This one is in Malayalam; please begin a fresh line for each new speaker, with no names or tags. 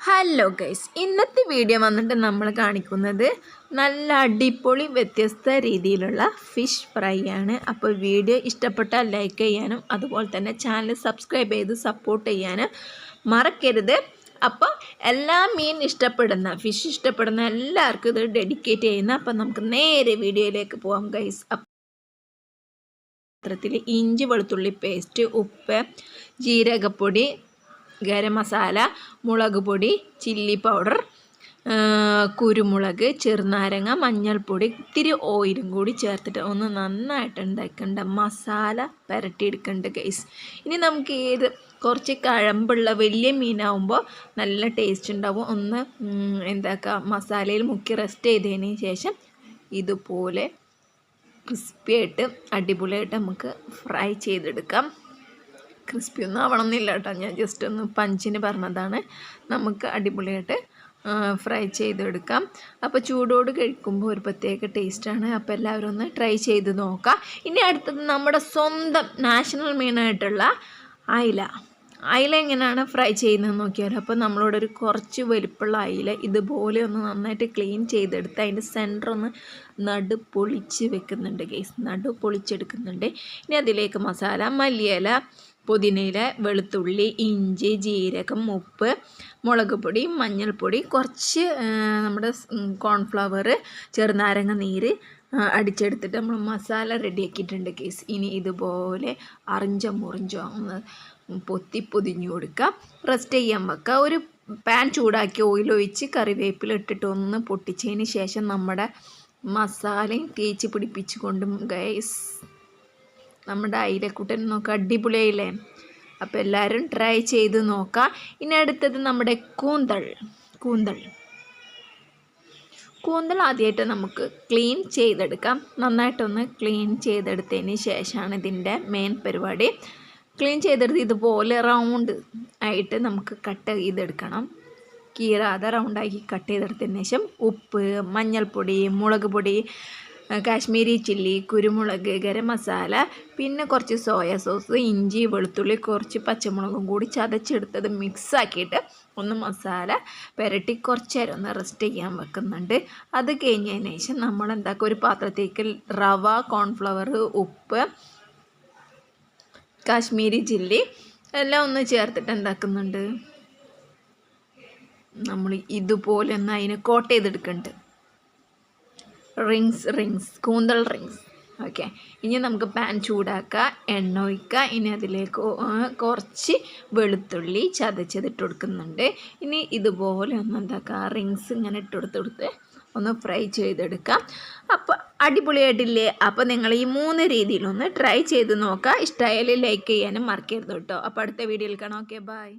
ഹലോ ഗൈസ് ഇന്നത്തെ വീഡിയോ വന്നിട്ട് നമ്മൾ കാണിക്കുന്നത് നല്ല അടിപൊളി വ്യത്യസ്ത രീതിയിലുള്ള ഫിഷ് ഫ്രൈ ആണ്. അപ്പോൾ വീഡിയോ ഇഷ്ടപ്പെട്ടാൽ ലൈക്ക് ചെയ്യാനും അതുപോലെ തന്നെ ചാനൽ സബ്സ്ക്രൈബ് ചെയ്ത് സപ്പോർട്ട് ചെയ്യാനും മറക്കരുത്. അപ്പോൾ എല്ലാ മീൻ ഇഷ്ടപ്പെടുന്ന ഫിഷ് ഇഷ്ടപ്പെടുന്ന എല്ലാവർക്കും ഇത് ഡെഡിക്കേറ്റ് ചെയ്യുന്ന അപ്പോൾ നമുക്ക് നേരെ വീഡിയോയിലേക്ക് പോകാം ഗൈസ് പത്രത്തിൽ ഇഞ്ചി വെളുത്തുള്ളി പേസ്റ്റ് ഉപ്പ് ജീരകപ്പൊടി ഗരം മസാല മുളക് പൊടി ചില്ലി പൗഡർ കുരുമുളക് ചെറുനാരങ്ങ മഞ്ഞൾപ്പൊടി ഇത്തിരി ഓയിലും കൂടി ചേർത്തിട്ട് ഒന്ന് നന്നായിട്ട് ഉണ്ടാക്കേണ്ട മസാല പുരട്ടിയെടുക്കേണ്ട ഗൈസ് ഇനി നമുക്ക് ഏത് കുറച്ച് കഴമ്പുള്ള വലിയ മീനാവുമ്പോൾ നല്ല ടേസ്റ്റ് ഉണ്ടാവും ഒന്ന് എന്താക്കുക മസാലയിൽ മുക്കി റെസ്റ്റ് ചെയ്തതിന് ശേഷം ഇതുപോലെ ക്രിസ്പിയായിട്ട് അടിപൊളിയായിട്ട് നമുക്ക് ഫ്രൈ ചെയ്തെടുക്കാം. ക്രിസ്പി ഒന്നും ആവണം എന്നില്ല കേട്ടോ. ഞാൻ ജസ്റ്റ് ഒന്ന് പഞ്ചിന് പറഞ്ഞതാണ്. നമുക്ക് അടിപൊളിയായിട്ട് ഫ്രൈ ചെയ്തെടുക്കാം. അപ്പോൾ ചൂടോട് കഴിക്കുമ്പോൾ ഒരു പ്രത്യേക ടേസ്റ്റാണ് അപ്പോൾ എല്ലാവരും ഒന്ന് ട്രൈ ചെയ്ത് നോക്കാം. ഇനി അടുത്തത് നമ്മുടെ സ്വന്തം നാഷണൽ മീനായിട്ടുള്ള അയില. അയില എങ്ങനെയാണ് ഫ്രൈ ചെയ്യുന്നത് നോക്കിയാൽ അപ്പോൾ നമ്മളോട് ഒരു കുറച്ച് വലുപ്പുള്ള അയില ഇതുപോലെ ഒന്ന് നന്നായിട്ട് ക്ലീൻ ചെയ്തെടുത്ത് അതിന്റെ സെന്റർ ഒന്ന് നടു പൊളിച്ച് വെക്കുന്നുണ്ട് ഗേസ് നടു പൊളിച്ചെടുക്കുന്നുണ്ട്. ഇനി അതിലേക്ക് മസാല മല്ലിയില പുതിനയില വെളുത്തുള്ളി ഇഞ്ചി ജീരകം ഉപ്പ് മുളക് പൊടി മഞ്ഞൾപ്പൊടി കുറച്ച് നമ്മുടെ കോൺഫ്ലവർ ചെറുനാരങ്ങ നീര് അടിച്ചെടുത്തിട്ട് നമ്മൾ മസാല റെഡിയാക്കിയിട്ടുണ്ട് കേസ്. ഇനി ഇതുപോലെ അറിഞ്ചോ മുറിഞ്ചോ ഒന്ന് പൊത്തി പൊതിഞ്ഞു കൊടുക്കുക റെസ്റ്റ് ചെയ്യാൻ വെക്കുക ഒരു പാൻ ചൂടാക്കി ഓയിലൊഴിച്ച് കറിവേപ്പില ഇട്ടിട്ട് ഒന്ന് പൊട്ടിച്ചതിന് ശേഷം നമ്മുടെ മസാലയും തേച്ച് പിടിപ്പിച്ചുകൊണ്ടും ഗൈസ് നമ്മുടെ അയിലക്കുട്ടൻ നോക്കുക അടിപൊളിയായില്ലേ? അപ്പോൾ എല്ലാവരും ട്രൈ ചെയ്ത് നോക്കുക ഇനി അടുത്തത് നമ്മുടെ കൂന്തൾ കൂന്തൾ. കൂന്തൽ ആദ്യമായിട്ട് നമുക്ക് ക്ലീൻ ചെയ്തെടുക്കാം. നന്നായിട്ടൊന്ന് ക്ലീൻ ചെയ്തെടുത്തതിന് ശേഷമാണ് ഇതിന്റെ മെയിൻ പരിപാടി. ക്ലീൻ ചെയ്തെടുത്ത് ഇതുപോലെ റൗണ്ട് ആയിട്ട് നമുക്ക് കട്ട് ചെയ്തെടുക്കണം. കീറാതെ റൗണ്ടാക്കി കട്ട് ചെയ്തെടുത്തതിന് ശേഷം ഉപ്പ് മഞ്ഞൾപ്പൊടി മുളക് പൊടി കാശ്മീരി ചില്ലി കുരുമുളക് ഗരം മസാല പിന്നെ കുറച്ച് സോയ സോസ് ഇഞ്ചി വെളുത്തുള്ളി കുറച്ച് പച്ചമുളകും കൂടി ചതച്ചെടുത്തത് മിക്സാക്കിയിട്ട് ഒന്ന് മസാല പുരട്ടി കുറച്ച് നേരം ഒന്ന് റെസ്റ്റ് ചെയ്യാൻ വെക്കുന്നുണ്ട്. അത് കഴിഞ്ഞതിന് ശേഷം നമ്മൾ എന്താക്കുക ഒരു പാത്രത്തേക്ക് റവ കോൺഫ്ലവർ ഉപ്പ് കാശ്മീരി ചില്ലി എല്ലാം ഒന്ന് ചേർത്തിട്ട് എന്താക്കുന്നുണ്ട്? നമ്മൾ ഇതുപോലെ ഒന്ന് അതിനെ കോട്ട് ചെയ്തെടുക്കുന്നുണ്ട്. റിങ്സ് റിങ്സ് കൂന്തൽ റിങ്സ് ഓക്കെ ഇനി നമുക്ക് പാൻ ചൂടാക്കുക എണ്ണ ഒഴിക്കുക. ഇനി അതിലേക്ക് കുറച്ച് വെളുത്തുള്ളി ചതച്ചതിട്ട് കൊടുക്കുന്നുണ്ട്. ഇനി ഇതുപോലെ ഒന്ന് എന്താക്കുക? റിങ്സ് ഇങ്ങനെ ഇട്ട് കൊടുത്ത് കൊടുത്ത് ഒന്ന് ഫ്രൈ ചെയ്തെടുക്കാം അപ്പോൾ അടിപൊളിയായിട്ടില്ലേ? അപ്പോൾ നിങ്ങൾ ഈ മൂന്ന് രീതിയിലൊന്ന് ട്രൈ ചെയ്ത് നോക്കുക. ഇഷ്ടമായാലും ലൈക്ക് ചെയ്യാനും മറക്കരുത് കേട്ടോ. അപ്പോൾ അടുത്ത വീഡിയോയിൽ കാണാം. Okay bye